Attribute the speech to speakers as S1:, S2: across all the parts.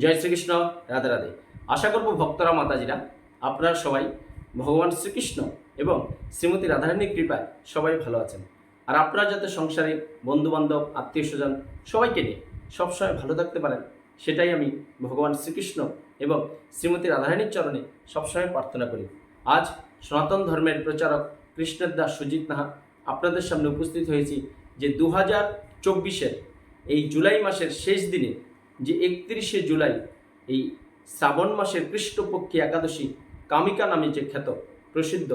S1: জয় শ্রীকৃষ্ণ, রাধে রাধে। আশা করব ভক্তরা, মাতাজিরা, আপনারা সবাই ভগবান শ্রীকৃষ্ণ এবং শ্রীমতী রাধারানীর কৃপায় সবাই ভালো আছেন। আর আপনারা যাতে সংসারে বন্ধুবান্ধব আত্মীয় স্বজন সবাইকে নিয়ে সবসময় ভালো থাকতে পারেন, সেটাই আমি ভগবান শ্রীকৃষ্ণ এবং শ্রীমতী রাধারানীর চরণে সবসময় প্রার্থনা করি। আজ সনাতন ধর্মের প্রচারক কৃষ্ণের দাস সুজিত নাহা আপনাদের সামনে উপস্থিত হয়েছি যে দু হাজার এই জুলাই মাসের শেষ দিনে যে একত্রিশে জুলাই এই শ্রাবণ মাসের কৃষ্ণপক্ষী একাদশী কামিকা নামে যে খ্যাত প্রসিদ্ধ,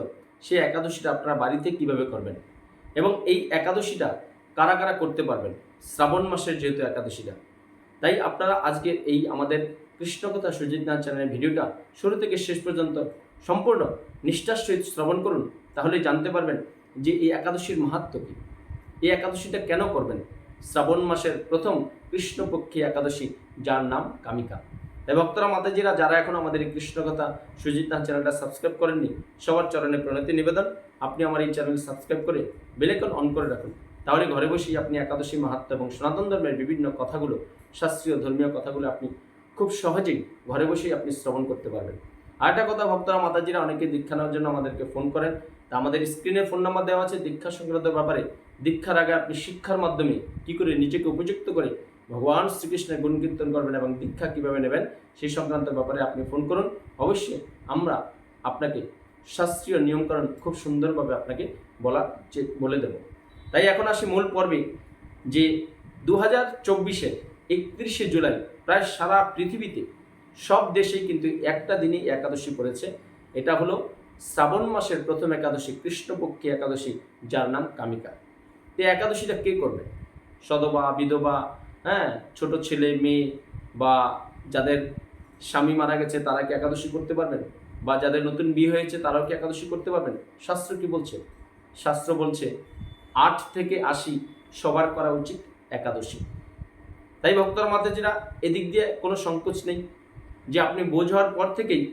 S1: সেই একাদশীটা আপনারা বাড়িতে কীভাবে করবেন? এবং এই একাদশীটা কারা কারা করতে পারবেন? শ্রাবণ মাসের যেহেতু একাদশীটা। তাই আপনারা আজকে এই আমাদের কৃষ্ণকথা সুজিত নাথ চ্যানেলের ভিডিওটা শুরু থেকে শেষ পর্যন্ত সম্পূর্ণ নিষ্ঠার সহিত শ্রবণ করুন, তাহলে জানতে পারবেন যে এই একাদশীর মাহাত্ম কী। এই একাদশীটা কেন করবেন? শ্রাবণ মাসের প্রথম কৃষ্ণপক্ষী একাদশী, যার নাম কামিকা। তাই ভক্তরা, মাতাজিরা, যারা এখন আমাদের এই কৃষ্ণকথা, সুজিত নাথ চ্যানেলটা সাবস্ক্রাইব করেননি, সবার চরণে প্রণতি নিবেদন। আপনি আমার এই চ্যানেল সাবস্ক্রাইব করে বেলেকন অন করে রাখুন। তাহলে ঘরে বসেই আপনি একাদশী মাহাত্ম এবং সনাতন ধর্মের বিভিন্ন কথাগুলো, শাস্ত্রীয় ধর্মীয় কথাগুলো আপনি খুব সহজেই ঘরে বসেই আপনি শ্রবণ করতে পারবেন। আর একটা কথা, ভক্তরা, মাতাজিরা অনেকে দীক্ষা নেওয়ার জন্য আমাদেরকে ফোন করেন। তা আমাদের স্ক্রিনে ফোন নাম্বার দেওয়া আছে দীক্ষা সংক্রান্ত ব্যাপারে। দীক্ষার আগে আপনি শিক্ষার মাধ্যমে কি করে নিজেকে উপযুক্ত করে ভগবান শ্রীকৃষ্ণের গুণ কীর্তন করবেন এবং দীক্ষা কীভাবে নেবেন সেই সংক্রান্ত ব্যাপারে আপনি ফোন করুন। অবশ্যই আমরা আপনাকে শাস্ত্রীয় নিয়মকরণ খুব সুন্দরভাবে আপনাকে বলা বলে দেব। তাই এখন আসি মূল পর্বে যে দু হাজার চব্বিশের একত্রিশে জুলাই প্রায় সারা পৃথিবীতে সব দেশেই কিন্তু একটা দিনই একাদশী পড়েছে। এটা হলো শ্রাবণ মাসের প্রথম একাদশী, কৃষ্ণপক্ষী একাদশী, যার নাম কামিকা। তো একাদশীটা কে করবে? সদবা, বিধবা হ্যাঁ? ছোট ছেলে, মেয়ে বা যাদের স্বামী মারা গেছে, তারা কি একাদশী করতে পারবেন? বা যাদের নতুন বিয়ে হয়েছে, তারাও কি একাদশী করতে পারবেন? শাস্ত্র কি বলছে? শাস্ত্র বলছে, আট থেকে আশি সবার করা উচিত একাদশী। তাই ভক্তর, মাতাজিরা, এদিক দিয়ে কোনো সংকোচ নেই যে আপনি বোঝ হওয়ার পর থেকেই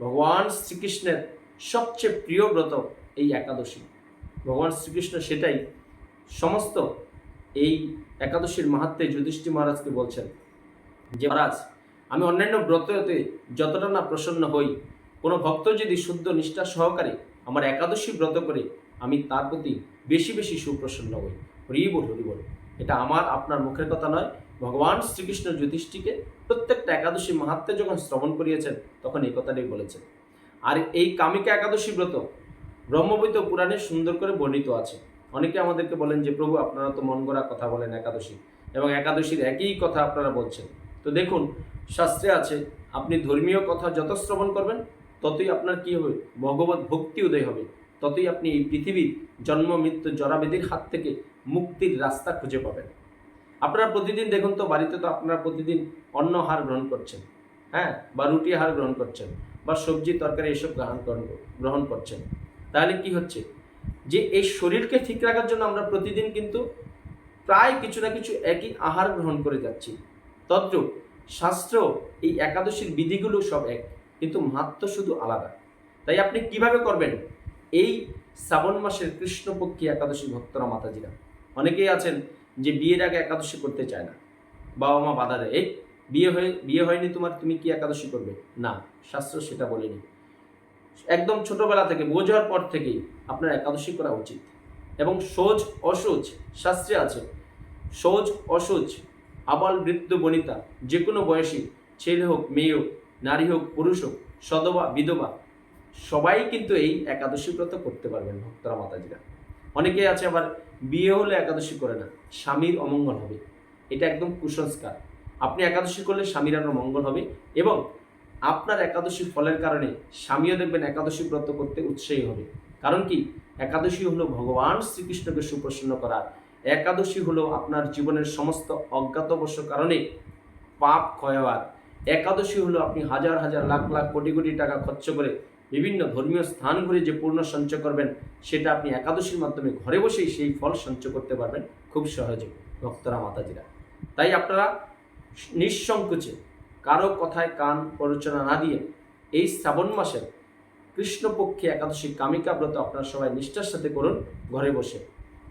S1: ভগবান শ্রীকৃষ্ণের সবচেয়ে প্রিয় ব্রত এই একাদশী। ভগবান শ্রীকৃষ্ণ সেটাই সমস্ত এই একাদশীর মাহাত্মে যুধিষ্ঠি মহারাজকে বলছেন যে, মহারাজ, আমি অন্যান্য ব্রততে যতটা না প্রসন্ন হই, কোনো ভক্ত যদি শুদ্ধ নিষ্ঠা সহকারে আমার একাদশী ব্রত করে, আমি তার প্রতি বেশি বেশি সুপ্রসন্ন হই। হরি বল হরি বল। এটা আমার, আপনার মুখের কথা নয়। ভগবান শ্রীকৃষ্ণ যুধিষ্ঠিকে প্রত্যেকটা একাদশী মাহাত্মে যখন শ্রবণ করিয়েছেন, তখন এই কথাটাই বলেছেন। আর এই কামিকা একাদশী ব্রত ব্রহ্মবৈত পুরাণে সুন্দর করে বর্ণিত আছে। অনেকে আমাদেরকে বলেন যে, প্রভু, আপনারা তো মন গড়া কথা বলেন একাদশী এবং একাদশীর একই কথা আপনারা বলছেন। তো দেখুন, শাস্ত্রে আছে, আপনি ধর্মীয় কথা যত শ্রবণ করবেন, ততই আপনার কি হবে? ভগবত ভক্তি উদয় হবে। ততই আপনি এই পৃথিবীর জন্ম, মৃত্যু, জরাবেদির হাত থেকে মুক্তির রাস্তা খুঁজে পাবেন। আপনারা প্রতিদিন দেখুন তো, বাড়িতে তো আপনারা প্রতিদিন অন্ন হার গ্রহণ করছেন হ্যাঁ? বা রুটি হার গ্রহণ করছেন, বা সবজি তরকারি এসব গ্রহণ গ্রহণ গ্রহণ করছেন। তাহলে কি হচ্ছে? যে এই শরীরকে ঠিক রাখার জন্য আমরা প্রতিদিন কিন্তু প্রায় কিছু না কিছু একই আহার গ্রহণ করে যাচ্ছি। তদ্রূপ শাস্ত্র এই একাদশীর বিধিগুলো সব এক, কিন্তু মাহাত্ম শুধু আলাদা। তাই আপনি কীভাবে করবেন? এই শ্রাবণ মাসের কৃষ্ণপক্ষী একাদশী ভক্তরা মাতাজিরা। অনেকেই আছেন যে বিয়ের আগে একাদশী করতে চায় না। বাবা মা বাধা দেয় বিয়ে হয়ে, বিয়ে হয়নি তোমার, তুমি কি একাদশী করবে? না, শাস্ত্র সেটা বলেনি। একদম ছোটবেলা থেকে বোঝার পর থেকেই আপনার একাদশী করা উচিত। এবং সোজ অসোজ শাস্ত্রে আছে সোজ অসোজ আবাল বৃদ্ধ বনিতা যে কোনো বয়সী ছেলে হোক, মেয়ে হোক, নারী হোক, পুরুষ হোক, সদবা, বিধবা, সবাই কিন্তু এই একাদশী ব্রত করতে পারবেন ভক্তরা, মাতাজিরা। অনেকে আছে আবার বিয়ে হলে একাদশী করে না, স্বামীর অমঙ্গল হবে। এটা একদম কুসংস্কার। আপনি একাদশী করলে স্বামীর আরও মঙ্গল হবে এবং আপনার একাদশী ফলের কারণে স্বামীও দেখবেন একাদশী ব্রত করতে উৎসাহী হবে। কারণ কি? একাদশী হলো ভগবান শ্রীকৃষ্ণকে সুপ্রসন্ন করা। একাদশী হলো আপনার জীবনের সমস্ত অজ্ঞাতবশ কারণে পাপ ক্ষয় হওয়ার একাদশী হলো আপনি হাজার হাজার লাখ লাখ কোটি কোটি টাকা খরচ করে বিভিন্ন ধর্মীয় স্থান ঘুরে যে পূর্ণ সঞ্চয় করবেন, সেটা আপনি একাদশীর মাধ্যমে ঘরে বসেই সেই ফল সঞ্চয় করতে পারবেন খুব সহজে ভক্তরা, মাতাজিরা। তাই আপনারা নিঃসংকোচে কারও কথায় কান প্ররোচনা না দিয়ে এই শ্রাবণ মাসের কৃষ্ণপক্ষে একাদশী কামিকা ব্রত আপনারা সবাই নিষ্ঠার সাথে করুন, ঘরে বসে।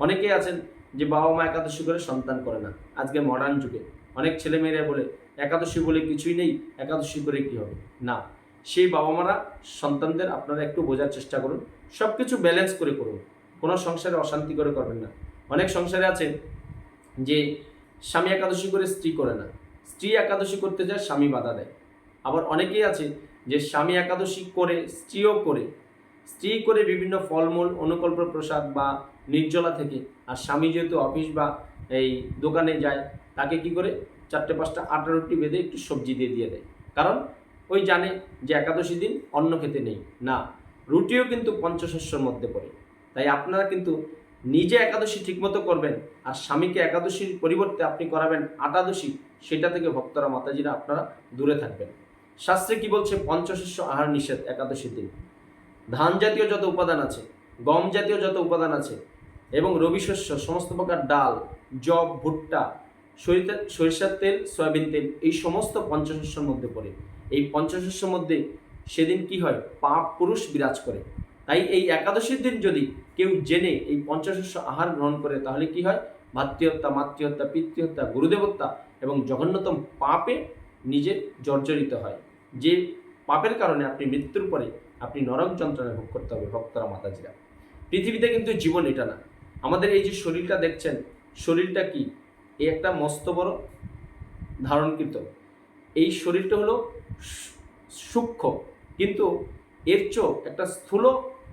S1: অনেকেই আছেন যে বাবা মা একাদশী করে সন্তান করে না। আজকে মডার্ন যুগে অনেক ছেলেমেয়েরা বলে, একাদশী বলে কিছুই নেই, একাদশী করে কি হবে? না, সেই বাবা মারা সন্তানদের আপনারা একটু বোঝার চেষ্টা করুন সব কিছু ব্যালেন্স করে করুন। কোনো সংসারে অশান্তি করে করবেন না। অনেক সংসারে আছে যে স্বামী একাদশী করে স্ত্রী করে না। স্ত্রী একাদশী করতে যায়, স্বামী বাধা দেয়। আবার অনেকেই আছে যে স্বামী একাদশী করে, স্ত্রীও করে। স্ত্রী করে বিভিন্ন ফলমূল, অনুকল্প প্রসাদ বা নির্জলা থেকে, আর স্বামী যেহেতু অফিস বা এই দোকানে যায়, তাকে কি করে? চারটে, পাঁচটা, আটা, রুটি বেঁধে একটু সবজি দিয়ে দিয়ে দেয়। কারণ ওই জানে যে একাদশী দিন অন্ন খেতে নেই। না, রুটিও কিন্তু পঞ্চশস্যর মধ্যে পড়ে। তাই আপনারা কিন্তু নিজে একাদশী ঠিকমতো করবেন, আর স্বামীকে একাদশীর পরিবর্তে আপনি করাবেন আটাদশী সেটা থেকে ভক্তরা মাতাজিরা আপনারা দূরে থাকবেন। শাস্ত্রে কি বলছে? পঞ্চশস্য আহার নিষেধ, একাদশীর দিন। ধান জাতীয় যত উপাদান আছে, গম জাতীয় যত উপাদান আছে, এবং রবি শস্য, সমস্ত প্রকার ডাল জব ভুট্টা, সরিষা, সরিষার তেল, সয়াবিন তেল, এই সমস্ত পঞ্চশস্যের মধ্যে পড়ে। এই পঞ্চশস্যের মধ্যে সেদিন কি হয়? পাপ পুরুষ বিরাজ করে। তাই এই একাদশীর দিন যদি কেউ জেনে এই পঞ্চশস্য আহার গ্রহণ করে, তাহলে কি হয়? ভাতৃহত্যা, মাতৃহত্যা, পিতৃহত্যা, গুরুদেবত্তা এবং জঘন্যতম পাপে নিজে জর্জরিত হয়। যে পাপের কারণে আপনি মৃত্যুর পরে আপনি নরক যন্ত্রণা ভোগ করতে হবে ভক্তরা, মাতাজিরা। পৃথিবীতে কিন্তু জীবন এটা না। আমাদের এই যে শরীরটা দেখছেন, শরীরটা কি? এই একটা মস্ত বড় ধারণকৃত। এই শরীরটা হলো সূক্ষ্ম। কিন্তু এর চোখ একটা স্থূল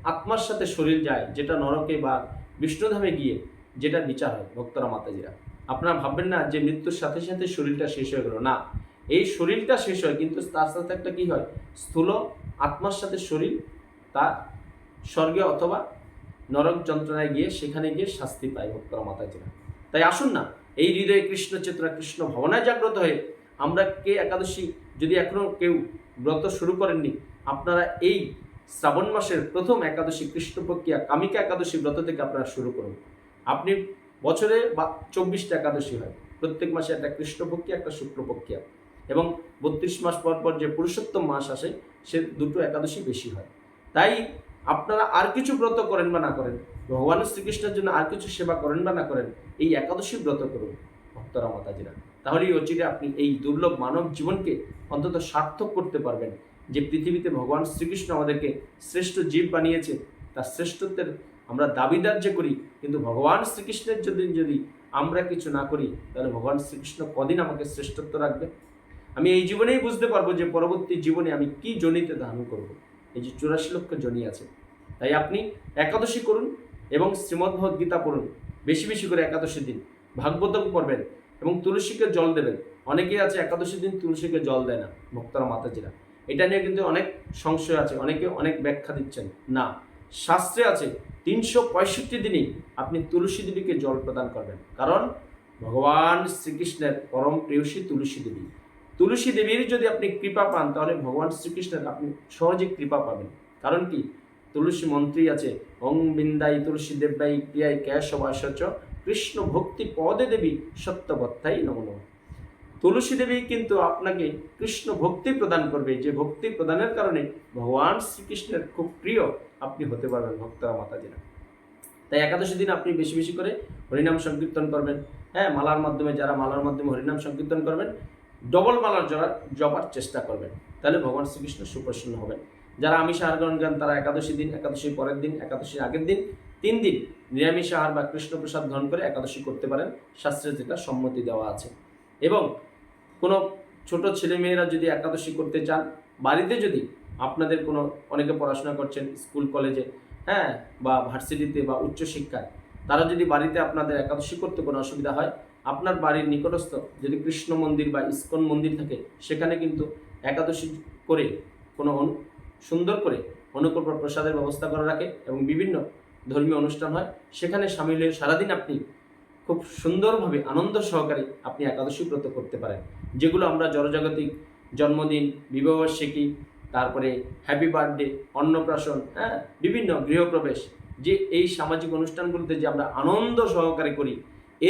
S1: আত্মার সাথে শরীর যায়, যেটা নরকে বা বিষ্ণুধামে গিয়ে যেটা বিচার হয় ভক্তরা, মাতাজিরা। আপনারা ভাববেন না যে মৃত্যুর সাথে সাথে শরীরটা শেষ হয়ে গেল। না, এই শরীরটা শেষ হয়, কিন্তু তার সাথে একটা কি হয়? স্থূল আত্মার সাথে শরীর, তার স্বর্গে অথবা নরক যন্ত্রণায় গিয়ে সেখানে গিয়ে শাস্তি পায় ভক্তরা মাতাজিরা তাই আসুন না, এই হৃদয়ে কৃষ্ণ চেতনা, কৃষ্ণ ভবনায় জাগ্রত হয়ে আমরা কে একাদশী যদি এখনও কেউ ব্রত শুরু করেননি, আপনারা এই শ্রাবণ মাসের প্রথম একাদশী কৃষ্ণপক্ষিয়া কামিকা একাদশী ব্রত থেকে আপনারা শুরু করুন। আপনি বছরে বা চব্বিশটা একাদশী হয়। প্রত্যেক মাসে একটা কৃষ্ণপক্ষিয়া একটা শুক্লপক্ষিয়া এবং বত্রিশ মাস পর পর যে পুরুষোত্তম মাস আসে, সে দুটো একাদশী বেশি হয়। তাই আপনারা আর কিছু ব্রত করেন বা না করেন, ভগবান শ্রীকৃষ্ণের জন্য আর কিছু সেবা করেন বা না করেন, এই একাদশী ব্রত করুন, ভক্তরা, মাতাজিরা। তাহলেই অচিরে আপনি এই দুর্লভ মানব জীবনকে অন্তত সার্থক করতে পারবেন। যে পৃথিবীতে ভগবান শ্রীকৃষ্ণ আমাদেরকে শ্রেষ্ঠ জীব বানিয়েছে, তার শ্রেষ্ঠত্বের আমরা দাবিদার যে করি, কিন্তু ভগবান শ্রীকৃষ্ণের যদি যদি আমরা কিছু না করি, তাহলে ভগবান শ্রীকৃষ্ণ কদিন আমাকে শ্রেষ্ঠত্ব রাখবে? আমি এই জীবনেই বুঝতে পারব যে পরবর্তী জীবনে আমি কি জনিতে ধারণ করব। এই যে চুরাশি লক্ষ জনি আছে। তাই আপনি একাদশী করুন এবং শ্রীমদ্ভগবদ গীতা পড়ুন। বেশি বেশি করে একাদশী দিন। ভাগবতম করবেন এবং তুলসীকে জল দেবেন। অনেকেই আছে একাদশী দিন তুলসীকে জল দেয় না, ভক্তরা মাতাজিরা। এটা নিয়ে কিন্তু অনেক সংশয় আছে, অনেকে অনেক ব্যাখ্যা দিচ্ছেন। না, শাস্ত্রে আছে তিনশো পঁয়ষট্টি দিনই আপনি তুলসী দেবীকে জল প্রদান করবেন। কারণ ভগবান শ্রীকৃষ্ণের পরম প্রেয়সী তুলসী দেবী। তুলসী দেবীর যদি আপনি কৃপা পান, তাহলে ভগবান শ্রীকৃষ্ণের আপনি সহজে কৃপা পাবেন। কারণ কি? তুলসী মন্ত্রী আছে, ওং বিন্দাই তুলসী দেব্যাই ক্রিয়াই ক্যাশবাসচ কৃষ্ণ ভক্তি পদে দেবী সত্যবত্তাই নম। তুলসী দেবী কিন্তু আপনাকে কৃষ্ণ ভক্তি প্রদান করবে। যে ভক্তি প্রদানের কারণে ভগবান শ্রীকৃষ্ণের খুব প্রিয় আপনি হতে পারবেন ভক্তরা মাতাজিরা। তাই একাদশী দিন আপনি বেশি বেশি করে হরিনাম সংকীর্তন করবেন। হ্যাঁ মালার মাধ্যমে যারা মালার মাধ্যমে হরিনাম সংকীর্তন করবেন, ডবল মালার জড়া, জপার চেষ্টা করবেন। তাহলে ভগবান শ্রীকৃষ্ণ সুপ্রসন্ন হবেন। যারা আমিষ আহার গ্রহণ করেন, তারা একাদশী দিন, একাদশীর পরের দিন, একাদশীর আগের দিন, তিন দিন নিরামিষ আহার বা কৃষ্ণপ্রসাদ গ্রহণ করে একাদশী করতে পারেন। শাস্ত্রে যেটা সম্মতি দেওয়া আছে। এবং কোনো ছোট ছেলেমেয়েরা যদি একাদশী করতে চান, বাড়িতে যদি আপনাদের কোনো, অনেকে পড়াশোনা করছেন স্কুল, কলেজে হ্যাঁ বা ভার্সিটিতে বা উচ্চশিক্ষায়, তারা যদি বাড়িতে আপনাদের একাদশী করতে কোনো অসুবিধা হয়, আপনার বাড়ির নিকটস্থ যদি কৃষ্ণ মন্দির বা ইস্কন মন্দির থাকে, সেখানে কিন্তু একাদশী করে কোনো সুন্দর করে অনুকল্প প্রসাদের ব্যবস্থা করা রাখে এবং বিভিন্ন ধর্মীয় অনুষ্ঠান হয়, সেখানে সামিল হয়ে সারাদিন আপনি খুব সুন্দরভাবে আনন্দ সহকারে আপনি একাদশী ব্রত করতে পারেন। যেগুলো আমরা জনজাগতিক জন্মদিন, বিবাহবার্ষিকী, তারপরে হ্যাপি বার্থডে অন্নপ্রাশন হ্যাঁ বিভিন্ন গৃহপ্রবেশ, যে এই সামাজিক অনুষ্ঠানগুলোতে যে আমরা আনন্দ সহকারে করি,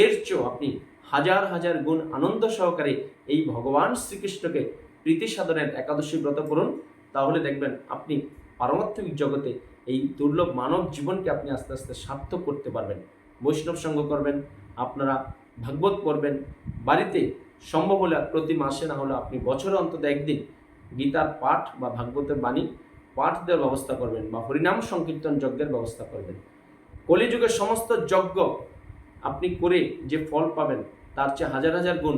S1: এর চেয়েও আপনি হাজার হাজার গুণ আনন্দ সহকারে এই ভগবান শ্রীকৃষ্ণকে প্রীতি সাধনের একাদশী ব্রত করুন। তাহলে দেখবেন আপনি পারমার্থিক জগতে এই দুর্লভ মানব জীবনকে আপনি আস্তে আস্তে সার্থক করতে পারবেন। বৈষ্ণব সঙ্গ করবেন, আপনারা ভাগবত করবেন বাড়িতে সম্ভব হলে প্রতি মাসে না হলে আপনি বছরে অন্তত একদিন গীতার পাঠ বা ভাগবতের বাণী, পাঠ দেওয়ার ব্যবস্থা করবেন বা হরিনাম সংকীর্তন যজ্ঞের ব্যবস্থা করবেন। কলিযুগের সমস্ত যজ্ঞ আপনি করে যে ফল পাবেন, তার চেয়ে হাজার হাজার গুণ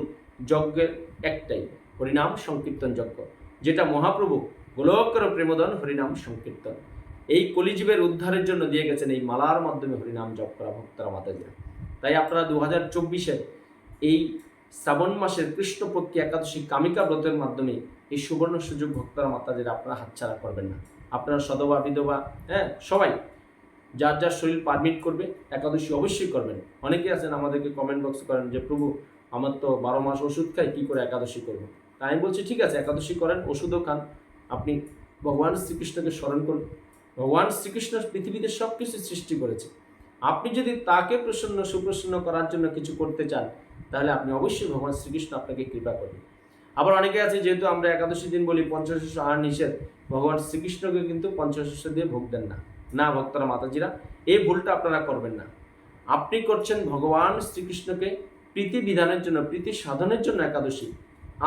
S1: যজ্ঞের একটাই হরিনাম সংকীর্তন যজ্ঞ, যেটা মহাপ্রভু গোলকর প্রেমদন হরিনাম সংকীর্তন। এই কলিজীবের উদ্ধারের জন্য দিয়ে গেছেন এই মালার মাধ্যমে হরিনাম জপ করা ভক্তরা মাতাজিরা। তাই আপনারা দু হাজার চব্বিশের এই শ্রাবণ মাসের কৃষ্ণপক্ষী একাদশী কামিকা ব্রতের মাধ্যমে এই সুবর্ণ সুযোগ ভক্তরা মাতাজিরা আপনারা হাতছাড়া করবেন না। আপনারা সদবা, বিধবা হ্যাঁ সবাই যার যার শরীর পারমিট করবে, একাদশী অবশ্যই করবেন। অনেকে আছেন আমাদেরকে কমেন্ট বক্স করেন যে, প্রভু, আমার তো বারো মাস ওষুধ খাই, কী করে একাদশী করব? তাই আমি বলছি, ঠিক আছে, একাদশী করেন, ওষুধও খান। আপনি ভগবান শ্রীকৃষ্ণকে স্মরণ করুন। ভগবান শ্রীকৃষ্ণ পৃথিবীতে সব কিছু সৃষ্টি করেছে। আপনি যদি তাকে প্রসন্ন, সুপ্রসন্ন করার জন্য কিছু করতে চান, তাহলে আপনি অবশ্যই ভগবান শ্রীকৃষ্ণ আপনাকে কৃপা করবেন। আবার অনেকে আছে, যেহেতু আমরা একাদশী দিন বলি পঞ্চশস্য আহার নিষেধ, ভগবান শ্রীকৃষ্ণকে কিন্তু পঞ্চশস্য দিয়ে ভোগ দেন না। না, ভক্তরা, মাতাজিরা, এই ভুলটা আপনারা করবেন না। আপনি করছেন ভগবান শ্রীকৃষ্ণকে প্রীতি বিধানের জন্য, প্রীতি সাধনের জন্য একাদশী।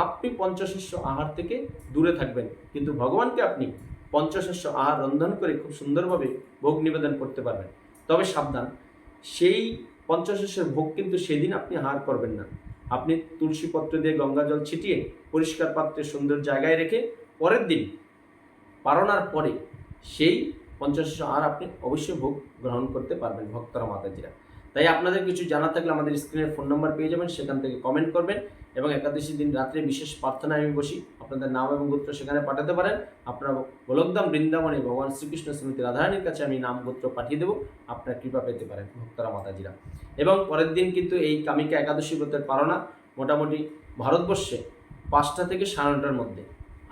S1: আপনি পঞ্চশস্য আহার থেকে দূরে থাকবেন, কিন্তু ভগবানকে আপনি পঞ্চশস্য আহার রন্ধন করে খুব সুন্দরভাবে ভোগ নিবেদন করতে পারবেন। তবে সাবধান, সেই পঞ্চশস্যের ভোগ কিন্তু সেদিন আপনি আহার করবেন না। আপনি তুলসী পত্র দিয়ে গঙ্গা জল ছিটিয়ে পরিষ্কার পাত্রে সুন্দর জায়গায় রেখে পরের দিন পারণার পরে সেই পঞ্চশস্য আহার আপনি অবশ্যই ভোগ গ্রহণ করতে পারবেন ভক্তরা মাতাজিরা। তাই আপনাদের কিছু জানা থাকলে আমাদের স্ক্রিনের ফোন নাম্বার পেয়ে যাবেন, সেখান থেকে কমেন্ট করবেন। এবং একাদশী দিন রাত্রে বিশেষ প্রার্থনায় আমি বসি। আপনাদের নাম এবং গোত্র সেখানে পাঠাতে পারেন। আপনারা গোলকদাম বৃন্দাবনে ভগবান শ্রীকৃষ্ণ স্মৃতি রাধারানীর কাছে আমি নাম, গোত্র পাঠিয়ে দেবো। আপনার কৃপা পেতে পারেন ভক্তরা, মাতাজিরা। এবং পরের দিন কিন্তু এই কামিকা একাদশী ব্রতের পারণা মোটামুটি ভারতবর্ষে পাঁচটা থেকে সাড়ে নটার মধ্যে।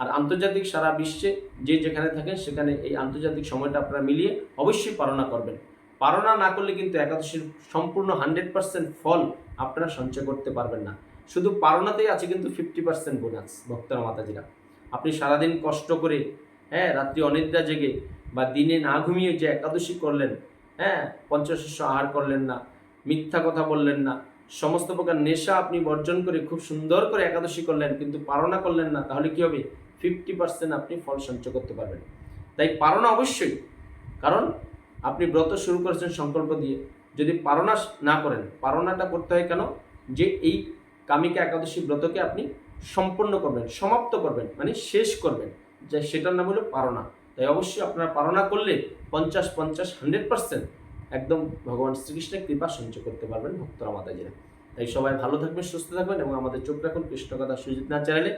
S1: আর আন্তর্জাতিক সারা বিশ্বে যে যেখানে থাকেন সেখানে এই আন্তর্জাতিক সময়টা আপনারা মিলিয়ে অবশ্যই পালনা করবেন। পালনা না করলে কিন্তু একাদশীর সম্পূর্ণ হান্ড্রেড পার্সেন্ট ফল আপনারা সঞ্চয় করতে পারবেন না। শুধু পালনাতেই আছে কিন্তু ফিফটি পার্সেন্ট বোনাস ভক্তরা, মাতাজিরা। আপনি সারাদিন কষ্ট করে হ্যাঁ রাত্রি অনিদ্রা জেগে বা দিনে না ঘুমিয়ে যে একাদশী করলেন হ্যাঁ পঞ্চশস্য আহার করলেন না, মিথ্যা কথা বললেন না, সমস্ত প্রকার নেশা আপনি বর্জন করে খুব সুন্দর করে একাদশী করলেন কিন্তু পালনা করলেন না, তাহলে কি হবে? ফিফটি পার্সেন্ট আপনি ফল সঞ্চয় করতে পারবেন। তাই পালনা অবশ্যই, কারণ আপনি ব্রত শুরু করেছেন সংকল্প দিয়ে। যদি পারণা না করেন পারণাটা করতে হয় কেন? যে এই কামিকা একাদশী ব্রতকে আপনি সম্পন্ন করবেন, সমাপ্ত করবেন মানে শেষ করবেন। যে সেটার নাম হলো পারণা। তাই অবশ্যই আপনারা পারণা করলে পঞ্চাশ পঞ্চাশ হান্ড্রেড পার্সেন্ট একদম ভগবান শ্রীকৃষ্ণের কৃপা সঞ্চয় করতে পারবেন ভক্তরা মাতাজিরা। তাই সবাই ভালো থাকবেন, সুস্থ থাকবেন এবং আমাদের চোখ রাখুন কৃষ্ণকথা সুজিত না চ্যানেলে।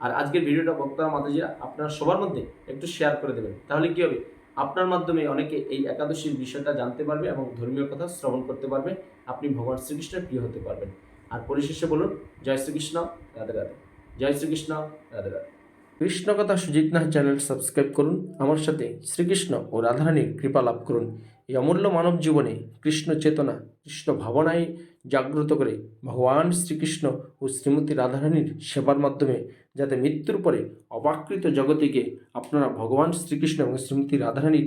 S1: আর আজকের ভিডিওটা ভক্তরা মাতাজিরা আপনারা সবার মধ্যে একটু শেয়ার করে দেবেন। তাহলে কী হবে? আপনার মাধ্যমে অনেকে এই একাদশীর বিষয়টা জানতে পারবে এবং ধর্মীয় কথা শ্রবণ করতে পারবে। আপনি ভগবান শ্রীকৃষ্ণের প্রিয় হতে পারবেন। আর পরিশেষে বলুন, জয় শ্রীকৃষ্ণ, রাধে রাধে। জয় শ্রীকৃষ্ণ, রাধে রাধে। কৃষ্ণ কথা সুজিত নাহ চ্যানেল সাবস্ক্রাইব করুন, আমার সাথে শ্রীকৃষ্ণ ও রাধারানীর কৃপা লাভ করুন। এই অমূল্য মানব জীবনে কৃষ্ণ চেতনা, কৃষ্ণ ভাবনায় জাগ্রত করে ভগবান শ্রীকৃষ্ণ ও শ্রীমতী রাধারানীর সেবার মাধ্যমে যাতে মৃত্যুর পরে অবাকৃত জগতিকে আপনারা ভগবান শ্রীকৃষ্ণ এবং শ্রীমতী রাধারানীর